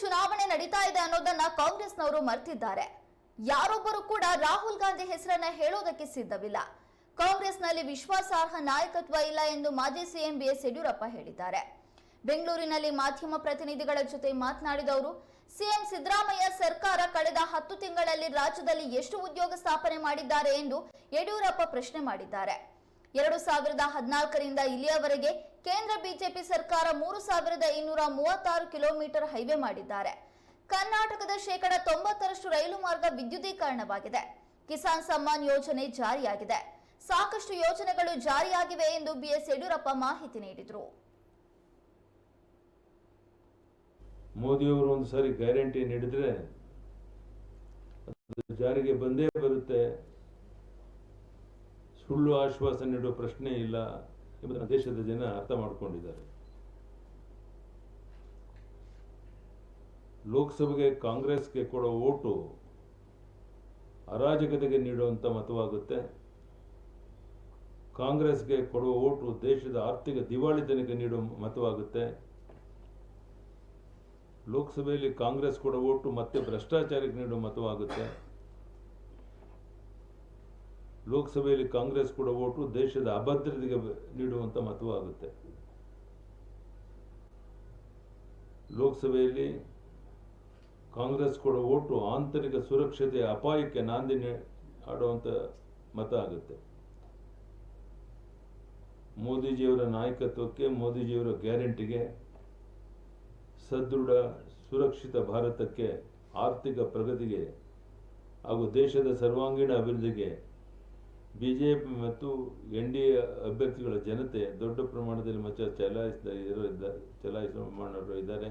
ಚುನಾವಣೆ ನಡೀತಾ ಇದೆ ಅನ್ನೋದನ್ನ ಕಾಂಗ್ರೆಸ್ನವರು ಮರ್ತಿದ್ದಾರೆ. ಯಾರೊಬ್ಬರು ಕೂಡ ರಾಹುಲ್ ಗಾಂಧಿ ಹೆಸರನ್ನ ಹೇಳೋದಕ್ಕೆ ಸಿದ್ಧವಿಲ್ಲ. ಕಾಂಗ್ರೆಸ್ನಲ್ಲಿ ವಿಶ್ವಾಸಾರ್ಹ ನಾಯಕತ್ವ ಇಲ್ಲ ಎಂದು ಮಾಜಿ ಸಿಎಂ ಬಿಎಸ್ ಯಡಿಯೂರಪ್ಪ ಹೇಳಿದ್ದಾರೆ. ಬೆಂಗಳೂರಿನಲ್ಲಿ ಮಾಧ್ಯಮ ಪ್ರತಿನಿಧಿಗಳ ಜೊತೆ ಮಾತನಾಡಿದ ಅವರು, ಸಿಎಂ ಸಿದ್ದರಾಮಯ್ಯ ಸರ್ಕಾರ ಕಳೆದ ಹತ್ತು ತಿಂಗಳಲ್ಲಿ ರಾಜ್ಯದಲ್ಲಿ ಎಷ್ಟು ಉದ್ಯೋಗ ಸ್ಥಾಪನೆ ಮಾಡಿದ್ದಾರೆ ಎಂದು ಯಡಿಯೂರಪ್ಪ ಪ್ರಶ್ನೆ ಮಾಡಿದ್ದಾರೆ. ಎರಡು ಸಾವಿರದ ಹದಿನಾಲ್ಕರಿಂದ ಇಲ್ಲಿಯವರೆಗೆ ಕೇಂದ್ರ ಬಿಜೆಪಿ ಸರ್ಕಾರ ಮೂರು ಸಾವಿರದ ಇನ್ನೂರ ಮೂವತ್ತಾರು ಕಿಲೋಮೀಟರ್ ಹೈವೇ ಮಾಡಿದ್ದಾರೆ. ಕರ್ನಾಟಕದ ಶೇಕಡ ತೊಂಬತ್ತರಷ್ಟು ರೈಲು ಮಾರ್ಗ ವಿದ್ಯುದೀಕರಣವಾಗಿದೆ. ಕಿಸಾನ್ ಸಮ್ಮಾನ್ ಯೋಜನೆ ಜಾರಿಯಾಗಿದೆ. ಸಾಕಷ್ಟು ಯೋಜನೆಗಳು ಜಾರಿಯಾಗಿವೆ ಎಂದು ಬಿಎಸ್ ಯಡಿಯೂರಪ್ಪ ಮಾಹಿತಿ ನೀಡಿದರು. ಮೋದಿಯವರು ಒಂದು ಸಾರಿ ಗ್ಯಾರಂಟಿ ನೀಡಿದ್ರೆ ಜಾರಿಗೆ ಬಂದೇ ಬರುತ್ತೆ. ಸುಳ್ಳು ಆಶ್ವಾಸನೆ ನೀಡುವ ಪ್ರಶ್ನೆ ಇಲ್ಲ. ಎಂಬುದನ್ನು ದೇಶದ ಜನ ಅರ್ಥ ಮಾಡಿಕೊಂಡಿದ್ದಾರೆ. ಲೋಕಸಭೆಗೆ, ಕಾಂಗ್ರೆಸ್ಗೆ ಕೊಡೋ ಓಟು ಅರಾಜಕತೆಗೆ ನೀಡುವಂಥ ಮತವಾಗುತ್ತೆ. ಕಾಂಗ್ರೆಸ್ಗೆ ಕೊಡುವ ಓಟು ದೇಶದ ಆರ್ಥಿಕ ದಿವಾಳಿತನಕ್ಕೆ ನೀಡುವ ಮತವಾಗುತ್ತೆ. ಲೋಕಸಭೆಯಲ್ಲಿ ಕಾಂಗ್ರೆಸ್ ಕೊಡೋ ಓಟು ಮತ್ತೆ ಭ್ರಷ್ಟಾಚಾರಕ್ಕೆ ನೀಡುವ ಮತವಾಗುತ್ತೆ. ಲೋಕಸಭೆಯಲ್ಲಿ ಕಾಂಗ್ರೆಸ್ ಕೂಡ ಓಟು, ದೇಶದ ಅಭದ್ರತೆಗೆ ನೀಡುವಂಥ ಮತವಾಗುತ್ತೆ. ಲೋಕಸಭೆಯಲ್ಲಿ ಕಾಂಗ್ರೆಸ್ ಕೂಡ ಓಟು, ಆಂತರಿಕ ಸುರಕ್ಷತೆಯ ಅಪಾಯಕ್ಕೆ ನಾಂದಿ ಆಡುವಂಥ ಮತ ಆಗುತ್ತೆ. ಮೋದಿಜಿಯವರ ನಾಯಕತ್ವಕ್ಕೆ, ಮೋದಿಜಿಯವರ ಗ್ಯಾರಂಟಿಗೆ ಸದೃಢ, ಸುರಕ್ಷಿತ ಭಾರತಕ್ಕೆ ಆರ್ಥಿಕ ಪ್ರಗತಿಗೆ ಹಾಗೂ ದೇಶದ ಸರ್ವಾಂಗೀಣ ಅಭಿವೃದ್ಧಿಗೆ ಬಿಜೆಪಿ ಮತ್ತು ಎನ್ ಡಿ ಎ ಅಭ್ಯರ್ಥಿಗಳ ಜನತೆ ದೊಡ್ಡ ಪ್ರಮಾಣದಲ್ಲಿ ಮತ ಚಲಾಯಿಸಿದ ಚಲಾಯಿಸುವ ಇದ್ದಾರೆ.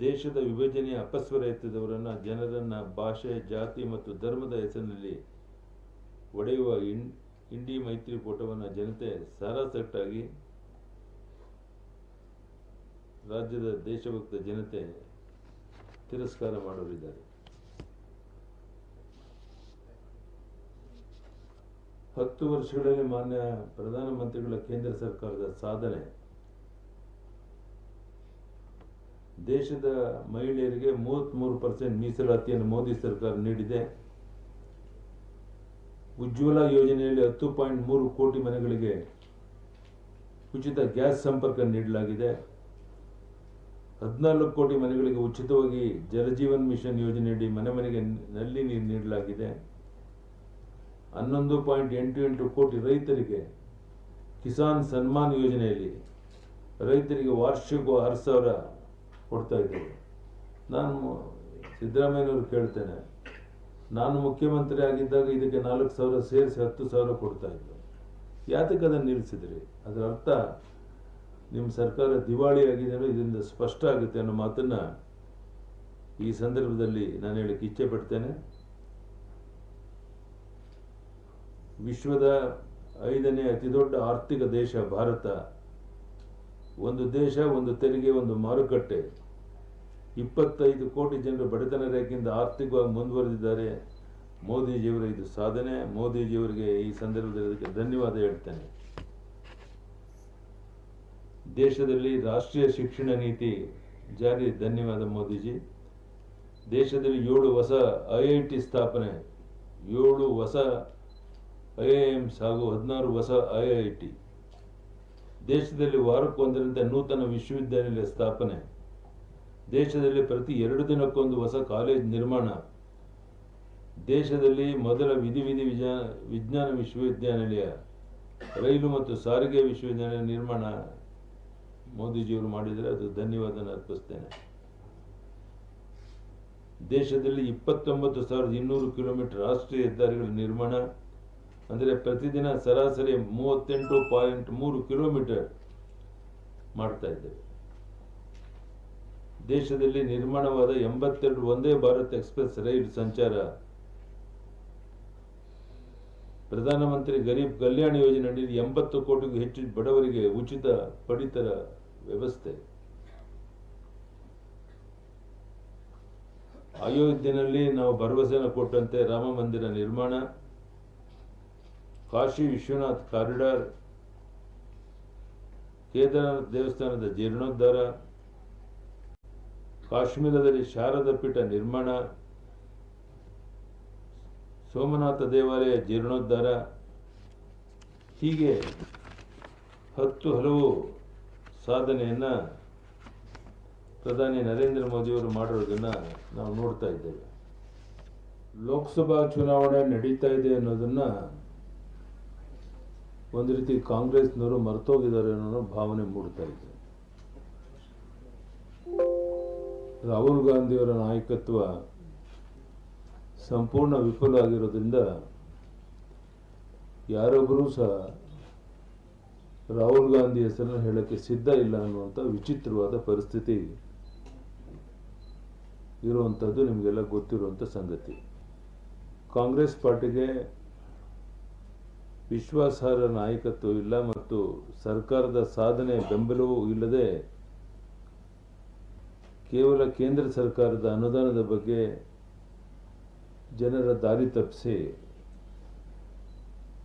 ದೇಶದ ವಿಭಜನೆಯ ಅಪಸ್ವರ ಎತ್ತಿದವರನ್ನ ಜನರನ್ನ ಭಾಷೆ, ಜಾತಿ ಮತ್ತು ಧರ್ಮದ ಹೆಸರಿನಲ್ಲಿ ಒಡೆಯುವ ಇನ್ ಇಂಡಿ ಮೈತ್ರಿಕೂಟವನ್ನು ಜನತೆ ಸಾರಾಸಟ್ಟಾಗಿ ರಾಜ್ಯದ ದೇಶಭಕ್ತ ಜನತೆ ತಿರಸ್ಕಾರ ಮಾಡೋರಿದ್ದಾರೆ. ಹತ್ತು ವರ್ಷಗಳಲ್ಲಿ ಮಾನ್ಯ ಪ್ರಧಾನಮಂತ್ರಿಗಳ ಕೇಂದ್ರ ಸರ್ಕಾರದ ಸಾಧನೆ ದೇಶದ ಮಹಿಳೆಯರಿಗೆ ಮೂವತ್ತ್ಮೂರು ಪರ್ಸೆಂಟ್ ಮೀಸಲಾತಿಯನ್ನು ಮೋದಿ ಸರ್ಕಾರ ನೀಡಿದೆ. ಉಜ್ವಲ ಯೋಜನೆಯಲ್ಲಿ ಹತ್ತು ಪಾಯಿಂಟ್ ಮೂರು ಕೋಟಿ ಮನೆಗಳಿಗೆ ಉಚಿತ ಗ್ಯಾಸ್ ಸಂಪರ್ಕ ನೀಡಲಾಗಿದೆ. ಹದಿನಾಲ್ಕು ಕೋಟಿ ಮನೆಗಳಿಗೆ ಉಚಿತವಾಗಿ ಜಲಜೀವನ್ ಮಿಷನ್ ಯೋಜನೆಯಡಿ ಮನೆ ಮನೆಗೆ ನಲ್ಲಿ ನೀರು ನೀಡಲಾಗಿದೆ. ಹನ್ನೊಂದು ಪಾಯಿಂಟ್ ಎಂಟು ಎಂಟು ಕೋಟಿ ರೈತರಿಗೆ ಕಿಸಾನ್ ಸನ್ಮಾನ್ ಯೋಜನೆಯಲ್ಲಿ ರೈತರಿಗೆ ವಾರ್ಷಿಕ ಆರು ಸಾವಿರ ಕೊಡ್ತಾ ಇದ್ದೇವೆ. ನಾನು ಸಿದ್ದರಾಮಯ್ಯನವರು ಕೇಳ್ತೇನೆ, ನಾನು ಮುಖ್ಯಮಂತ್ರಿ ಆಗಿದ್ದಾಗ ಇದಕ್ಕೆ ನಾಲ್ಕು ಸಾವಿರ ಸೇರಿಸಿ ಹತ್ತು ಸಾವಿರ ಕೊಡ್ತಾ ಇದ್ದರು ಯಾತಕ್ಕೆ ಅದನ್ನು ನಿಲ್ಲಿಸಿದ್ರಿ? ಅದರ ಅರ್ಥ, ನಿಮ್ಮ ಸರ್ಕಾರ ದಿವಾಳಿ ಆಗಿದೆ ಅಂದರೆ ಇದರಿಂದ ಸ್ಪಷ್ಟ ಆಗುತ್ತೆ ಅನ್ನೋ ಮಾತನ್ನು ಈ ಸಂದರ್ಭದಲ್ಲಿ ನಾನು ಹೇಳಕ್ಕೆ ಇಚ್ಛೆ ಪಡ್ತೇನೆ. ವಿಶ್ವದ ಐದನೇ ಅತಿ ದೊಡ್ಡ ಆರ್ಥಿಕ ದೇಶ ಭಾರತ. ಒಂದು ದೇಶ, ಒಂದು ತೆರಿಗೆ, ಒಂದು ಮಾರುಕಟ್ಟೆ. ಇಪ್ಪತ್ತೈದು ಕೋಟಿ ಜನರು ಬಡತನ ರೇಖೆಯಿಂದ ಆರ್ಥಿಕವಾಗಿ ಮುಂದುವರೆದಿದ್ದಾರೆ. ಮೋದಿಜಿಯವರ ಇದು ಸಾಧನೆ. ಮೋದಿಜಿಯವರಿಗೆ ಈ ಸಂದರ್ಭದಲ್ಲಿ ಅದಕ್ಕೆ ಧನ್ಯವಾದ ಹೇಳ್ತೇನೆ. ದೇಶದಲ್ಲಿ ರಾಷ್ಟ್ರೀಯ ಶಿಕ್ಷಣ ನೀತಿ ಜಾರಿ. ಧನ್ಯವಾದ ಮೋದಿಜಿ. ದೇಶದಲ್ಲಿ ಏಳು ಹೊಸ ಐ ಐ ಟಿ ಸ್ಥಾಪನೆ. ಏಳು ಹೊಸ ಐ ಐ ಎಮ್ಸ್ ಹಾಗೂ ಹದಿನಾರು ಹೊಸ ಐ ಐ ಟಿ. ದೇಶದಲ್ಲಿ ವಾರಕ್ಕೊಂದರಿಂದ ನೂತನ ವಿಶ್ವವಿದ್ಯಾನಿಲಯ ಸ್ಥಾಪನೆ. ದೇಶದಲ್ಲಿ ಪ್ರತಿ ಎರಡು ದಿನಕ್ಕೊಂದು ಹೊಸ ಕಾಲೇಜ್ ನಿರ್ಮಾಣ. ದೇಶದಲ್ಲಿ ಮೊದಲ ವಿಧಿ ವಿಧಿ ವಿಜ್ಞಾನ ವಿಜ್ಞಾನ ವಿಶ್ವವಿದ್ಯಾನಿಲಯ. ರೈಲು ಮತ್ತು ಸಾರಿಗೆ ವಿಶ್ವವಿದ್ಯಾನಿಲಯ ನಿರ್ಮಾಣ. ಮೋದಿಜಿಯವರು ಮಾಡಿದರೆ ಅದು ಧನ್ಯವಾದ ಅರ್ಪಿಸ್ತೇನೆ. ದೇಶದಲ್ಲಿ ಇಪ್ಪತ್ತೊಂಬತ್ತು ಸಾವಿರದ ಇನ್ನೂರು ಕಿಲೋಮೀಟರ್ ರಾಷ್ಟ್ರೀಯ ಹೆದ್ದಾರಿಗಳ ನಿರ್ಮಾಣ. ಅಂದರೆ ಪ್ರತಿದಿನ ಸರಾಸರಿ ಮೂವತ್ತೆಂಟು ಪಾಯಿಂಟ್ ಮೂರು ಕಿಲೋಮೀಟರ್ ಮಾಡ್ತಾ ಇದ್ದೇವೆ. ದೇಶದಲ್ಲಿ ನಿರ್ಮಾಣವಾದ ಎಂಬತ್ತೆರಡು ಒಂದೇ ಭಾರತ್ ಎಕ್ಸ್ಪ್ರೆಸ್ ರೈಲು ಸಂಚಾರ. ಪ್ರಧಾನಮಂತ್ರಿ ಗರೀಬ್ ಕಲ್ಯಾಣ ಯೋಜನೆಯಡಿ ಎಂಬತ್ತು ಕೋಟಿಗೂ ಹೆಚ್ಚು ಬಡವರಿಗೆ ಉಚಿತ ಪಡಿತರ ವ್ಯವಸ್ಥೆ. ಅಯೋಧ್ಯೆಯಲ್ಲಿ ನಾವು ಭರವಸೆಯನ್ನು ಕೊಟ್ಟಂತೆ ರಾಮ ಮಂದಿರ ನಿರ್ಮಾಣ. ಕಾಶಿ ವಿಶ್ವನಾಥ್ ಕಾರಿಡಾರ್, ಕೇದಾರನಾಥ ದೇವಸ್ಥಾನದ ಜೀರ್ಣೋದ್ಧಾರ, ಕಾಶ್ಮೀರದಲ್ಲಿ ಶಾರದ ಪೀಠ ನಿರ್ಮಾಣ, ಸೋಮನಾಥ ದೇವಾಲಯ ಜೀರ್ಣೋದ್ಧಾರ, ಹೀಗೆ ಹತ್ತು ಹಲವು ಸಾಧನೆಯನ್ನು ಪ್ರಧಾನಿ ನರೇಂದ್ರ ಮೋದಿಯವರು ಮಾಡಿರೋದನ್ನು ನಾವು ನೋಡ್ತಾ ಇದ್ದೇವೆ. ಲೋಕಸಭಾ ಚುನಾವಣೆ ನಡೀತಾ ಇದೆ ಅನ್ನೋದನ್ನು ಒಂದು ರೀತಿ ಕಾಂಗ್ರೆಸ್ನವರು ಮರ್ತೋಗಿದ್ದಾರೆ ಅನ್ನೋ ಭಾವನೆ ಮೂಡ್ತಾ ಇದೆ. ರಾಹುಲ್ ಗಾಂಧಿಯವರ ನಾಯಕತ್ವ ಸಂಪೂರ್ಣ ವಿಫಲ ಆಗಿರೋದ್ರಿಂದ ಯಾರೊಬ್ಬರೂ ಸಹ ರಾಹುಲ್ ಗಾಂಧಿ ಹೆಸರನ್ನು ಹೇಳೋಕ್ಕೆ ಸಿದ್ಧ ಇಲ್ಲ ಅನ್ನುವಂಥ ವಿಚಿತ್ರವಾದ ಪರಿಸ್ಥಿತಿ ಇರುವಂಥದ್ದು ನಿಮಗೆಲ್ಲ ಗೊತ್ತಿರುವಂಥ ಸಂಗತಿ. ಕಾಂಗ್ರೆಸ್ ಪಾರ್ಟಿಗೆ ವಿಶ್ವಾಸಾರ್ಹ ನಾಯಕತ್ವ ಇಲ್ಲ ಮತ್ತು ಸರ್ಕಾರದ ಸಾಧನೆ ಬೆಂಬಲವೂ ಇಲ್ಲದೆ ಕೇವಲ ಕೇಂದ್ರ ಸರ್ಕಾರದ ಅನುದಾನದ ಬಗ್ಗೆ ಜನರ ದಾರಿ ತಪ್ಪಿಸಿ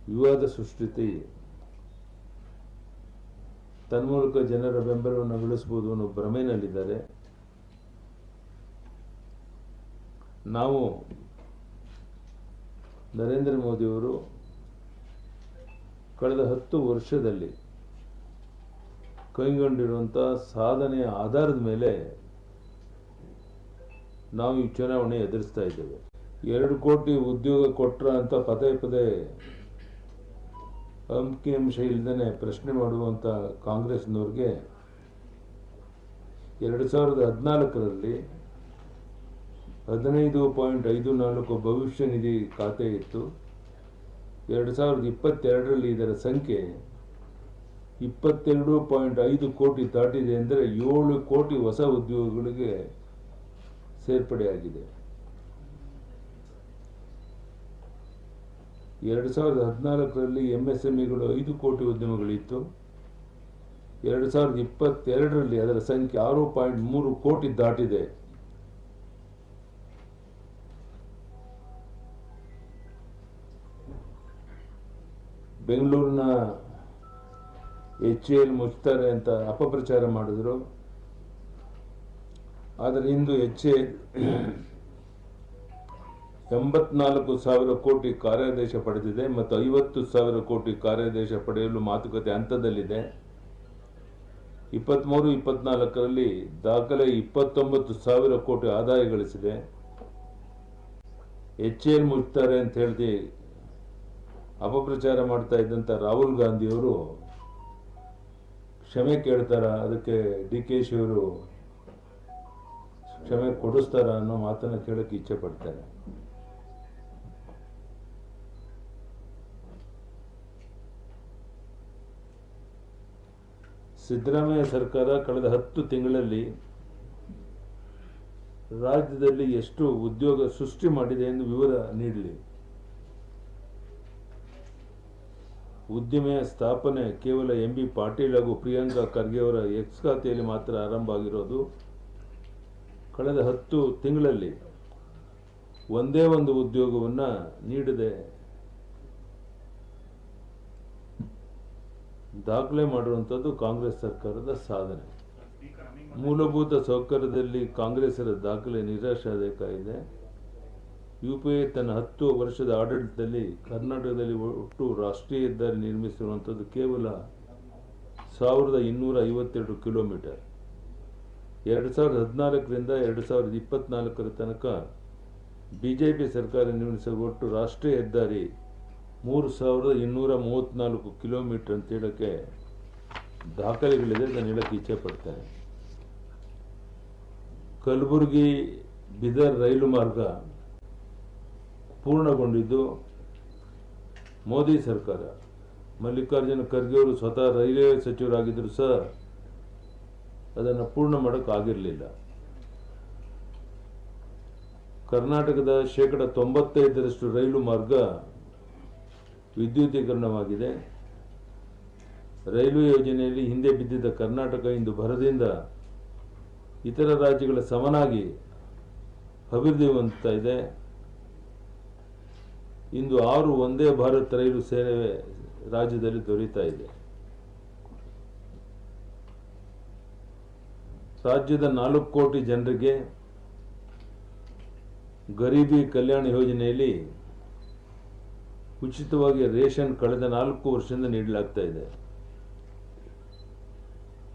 ವಿವಾದ ಸೃಷ್ಟಿಸಿ ತನ್ಮೂಲಕ ಜನರ ಬೆಂಬಲವನ್ನು ಗಳಿಸಬಹುದು ಅನ್ನೋ ಭ್ರಮೆಯಲ್ಲಿದ್ದಾರೆ ನಾವು ನರೇಂದ್ರ ಮೋದಿಯವರು ಕಳೆದ ಹತ್ತು ವರ್ಷದಲ್ಲಿ ಕೈಗೊಂಡಿರುವಂಥ ಸಾಧನೆಯ ಆಧಾರದ ಮೇಲೆ ನಾವು ಈ ಚುನಾವಣೆ ಎದುರಿಸ್ತಾ ಇದ್ದೇವೆ. ಎರಡು ಕೋಟಿ ಉದ್ಯೋಗ ಕೊಟ್ರ ಅಂತ ಪದೇ ಪದೇ ಅಂಕಿಅಂಶ ಇಲ್ಲದೇ ಪ್ರಶ್ನೆ ಮಾಡುವಂಥ ಕಾಂಗ್ರೆಸ್ನವ್ರಿಗೆ ಎರಡು ಸಾವಿರದ ಹದಿನಾಲ್ಕರಲ್ಲಿ ಹದಿನೈದು ಪಾಯಿಂಟ್ ಐದು ನಾಲ್ಕು ಭವಿಷ್ಯ ನಿಧಿ ಖಾತೆ ಇತ್ತು. ಎರಡು ಸಾವಿರದ ಇಪ್ಪತ್ತೆರಡರಲ್ಲಿ ಇದರ ಸಂಖ್ಯೆ ಇಪ್ಪತ್ತೆರಡು ಪಾಯಿಂಟ್ ಐದು ಕೋಟಿ ದಾಟಿದೆ ಅಂದರೆ ಏಳು ಕೋಟಿ ಹೊಸ ಉದ್ಯೋಗಗಳಿಗೆ ಸೇರ್ಪಡೆಯಾಗಿದೆ. ಎರಡು ಸಾವಿರದ ಹದಿನಾಲ್ಕರಲ್ಲಿ ಎಂ ಎಸ್ ಎಂ ಇಗಳು ಐದು ಕೋಟಿ ಉದ್ಯಮಗಳಿತ್ತು. ಎರಡು ಸಾವಿರದ ಇಪ್ಪತ್ತೆರಡರಲ್ಲಿ ಅದರ ಸಂಖ್ಯೆ ಆರು ಪಾಯಿಂಟ್ ಮೂರು ಕೋಟಿ ದಾಟಿದೆ. ಬೆಂಗಳೂರಿನ ಎಚ್ ಎಲ್ ಮುಚ್ತಾರೆ ಅಂತ ಅಪಪ್ರಚಾರ ಮಾಡಿದ್ರು. ಆದರೆ ಇಂದು ಎಚ್ ಎ ಎಂಬತ್ನಾಲ್ಕು ಸಾವಿರ ಕೋಟಿ ಕಾರ್ಯಾದೇಶ ಪಡೆದಿದೆ ಮತ್ತು ಐವತ್ತು ಸಾವಿರ ಕೋಟಿ ಕಾರ್ಯಾದೇಶ ಪಡೆಯಲು ಮಾತುಕತೆ ಹಂತದಲ್ಲಿದೆ. ಇಪ್ಪತ್ತ್ಮೂರು ಇಪ್ಪತ್ನಾಲ್ಕರಲ್ಲಿ ದಾಖಲೆ ಇಪ್ಪತ್ತೊಂಬತ್ತು ಸಾವಿರ ಕೋಟಿ ಆದಾಯ ಗಳಿಸಿದೆ. ಎಚ್ ಎಲ್ ಮುಚ್ತಾರೆ ಅಂತ ಹೇಳಿ ಅಪಪ್ರಚಾರ ಮಾಡ್ತಾ ಇದ್ದಂಥ ರಾಹುಲ್ ಗಾಂಧಿಯವರು ಕ್ಷಮೆ ಕೇಳ್ತಾರ? ಅದಕ್ಕೆ ಡಿ ಕೆ ಶಿವರು ಕ್ಷಮೆ ಕೊಡಿಸ್ತಾರ ಅನ್ನೋ ಮಾತನ್ನು ಕೇಳಕ್ಕೆ ಇಚ್ಛೆ ಪಡ್ತಾರೆ. ಸಿದ್ದರಾಮಯ್ಯ ಸರ್ಕಾರ ಕಳೆದ ಹತ್ತು ತಿಂಗಳಲ್ಲಿ ರಾಜ್ಯದಲ್ಲಿ ಎಷ್ಟು ಉದ್ಯೋಗ ಸೃಷ್ಟಿ ಮಾಡಿದೆ ಎಂದು ವಿವರ ನೀಡಲಿ. ಉದ್ದಿಮೆಯ ಸ್ಥಾಪನೆ ಕೇವಲ ಎಂ ಬಿ ಪಾಟೀಲ್ ಹಾಗೂ ಪ್ರಿಯಾಂಕಾ ಖರ್ಗೆಯವರ ಎಕ್ಸ್ ಖಾತೆಯಲ್ಲಿ ಮಾತ್ರ ಆರಂಭ ಆಗಿರೋದು. ಕಳೆದ ಹತ್ತು ತಿಂಗಳಲ್ಲಿ ಒಂದೇ ಒಂದು ಉದ್ಯೋಗವನ್ನು ನೀಡದೆ. ದಾಖಲೆ ಮಾಡಿರುವಂಥದ್ದು ಕಾಂಗ್ರೆಸ್ ಸರ್ಕಾರದ ಸಾಧನೆ. ಮೂಲಭೂತ ಸೌಕರ್ಯದಲ್ಲಿ ಕಾಂಗ್ರೆಸ್ಸರ ದಾಖಲೆ ನಿರಾಶಾದಾಯಕ ಇದೆ. ಯು ಪಿ ಐ ತನ್ನ ಹತ್ತು ವರ್ಷದ ಆಡಳಿತದಲ್ಲಿ ಕರ್ನಾಟಕದಲ್ಲಿ ಒಟ್ಟು ರಾಷ್ಟ್ರೀಯ ಹೆದ್ದಾರಿ ನಿರ್ಮಿಸಿರುವಂಥದ್ದು ಕೇವಲ ಸಾವಿರದ ಇನ್ನೂರ ಐವತ್ತೆರಡು ಕಿಲೋಮೀಟರ್. ಎರಡು ಸಾವಿರದ ಹದಿನಾಲ್ಕರಿಂದ ಎರಡು ಸಾವಿರದ ಇಪ್ಪತ್ತ್ನಾಲ್ಕರ ತನಕ ಬಿ ಜೆ ಪಿ ಸರ್ಕಾರ ನಿರ್ಮಿಸಿದ ಒಟ್ಟು ರಾಷ್ಟ್ರೀಯ ಹೆದ್ದಾರಿ ಮೂರು ಸಾವಿರದ ಇನ್ನೂರ ಮೂವತ್ತ್ನಾಲ್ಕು ಕಿಲೋಮೀಟರ್ ಅಂತ ಹೇಳೋಕ್ಕೆ ದಾಖಲೆಗಳಿದೆ ನಾನು ಹೇಳೋಕ್ಕೆ ಇಚ್ಛೆ ಪಡ್ತೇನೆ. ಕಲಬುರಗಿ ಬಿದರ್ ರೈಲು ಮಾರ್ಗ ಪೂರ್ಣಗೊಂಡಿದ್ದು ಮೋದಿ ಸರ್ಕಾರ. ಮಲ್ಲಿಕಾರ್ಜುನ ಖರ್ಗೆ ಅವರು ಸ್ವತಃ ರೈಲ್ವೆ ಸಚಿವರಾಗಿದ್ದರೂ ಸಹ ಅದನ್ನು ಪೂರ್ಣ ಮಾಡೋಕ್ಕಾಗಿರಲಿಲ್ಲ ಕರ್ನಾಟಕದ ಶೇಕಡ ತೊಂಬತ್ತೈದರಷ್ಟು ರೈಲು ಮಾರ್ಗ ವಿದ್ಯುದೀಕರಣವಾಗಿದೆ ರೈಲ್ವೆ ಯೋಜನೆಯಲ್ಲಿ ಹಿಂದೆ ಬಿದ್ದಿದ್ದ ಕರ್ನಾಟಕ ಇಂದು ಭರದಿಂದ ಇತರ ರಾಜ್ಯಗಳ ಸಮನಾಗಿ ಅಭಿವೃದ್ಧಿ ಹೊಂದುತ್ತಾ ಇದೆ. ಇಂದು ಆರು ಒಂದೇ ಭಾರತ್ ರೈಲು ಸೇವೆ ರಾಜ್ಯದಲ್ಲಿ ದೊರೀತಾ ಇದೆ. ರಾಜ್ಯದ ನಾಲ್ಕು ಕೋಟಿ ಜನರಿಗೆ ಗರೀಬಿ ಕಲ್ಯಾಣ ಯೋಜನೆಯಲ್ಲಿ ಉಚಿತವಾಗಿ ರೇಷನ್ ಕಳೆದ ನಾಲ್ಕು ವರ್ಷದಿಂದ ನೀಡಲಾಗ್ತಾ ಇದೆ.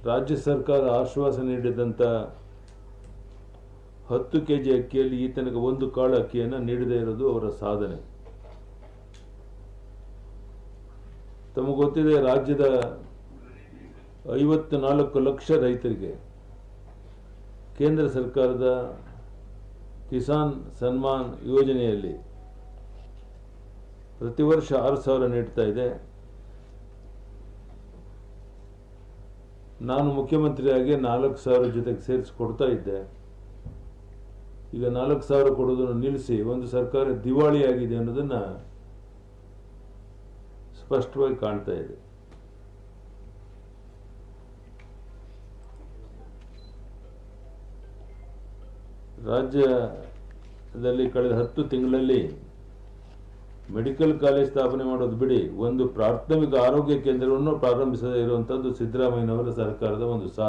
ರಾಜ್ಯ ಸರ್ಕಾರ ಆಶ್ವಾಸ ನೀಡಿದಂಥ ಹತ್ತು ಕೆ ಜಿ ಅಕ್ಕಿಯಲ್ಲಿ ಈ ತನಕ ಒಂದು ಕಾಳು ಅಕ್ಕಿಯನ್ನು ನೀಡದೇ ಇರೋದು ಅವರ ಸಾಧನೆ. ತಮಗೆ ಗೊತ್ತಿದೆ, ರಾಜ್ಯದ ಐವತ್ತು ನಾಲ್ಕು ಲಕ್ಷ ರೈತರಿಗೆ ಕೇಂದ್ರ ಸರ್ಕಾರದ ಕಿಸಾನ್ ಸನ್ಮಾನ್ ಯೋಜನೆಯಲ್ಲಿ ಪ್ರತಿ ವರ್ಷ ಆರು ಸಾವಿರ ನೀಡ್ತಾ ಇದೆ. ನಾನು ಮುಖ್ಯಮಂತ್ರಿಯಾಗಿ ನಾಲ್ಕು ಸಾವಿರ ಜೊತೆಗೆ ಸೇರಿಸಿ ಕೊಡ್ತಾ ಇದ್ದೆ. ಈಗ ನಾಲ್ಕು ಸಾವಿರ ಕೊಡೋದನ್ನು ನಿಲ್ಲಿಸಿ, ಒಂದು ಸರ್ಕಾರ ದಿವಾಳಿಯಾಗಿದೆ ಅನ್ನೋದನ್ನ ಸ್ಪಷ್ಟವಾಗಿ ಕಾಣ್ತಾ ಇದೆ. ರಾಜ್ಯದಲ್ಲಿ ಕಳೆದ ಹತ್ತು ತಿಂಗಳಲ್ಲಿ ಮೆಡಿಕಲ್ ಕಾಲೇಜ್ ಸ್ಥಾಪನೆ ಮಾಡೋದು ಬಿಡಿ, ಒಂದು ಪ್ರಾಥಮಿಕ ಆರೋಗ್ಯ ಕೇಂದ್ರವನ್ನು ಪ್ರಾರಂಭಿಸದೇ ಇರುವಂಥದ್ದು ಸಿದ್ದರಾಮಯ್ಯನವರ ಸರ್ಕಾರದ ಒಂದು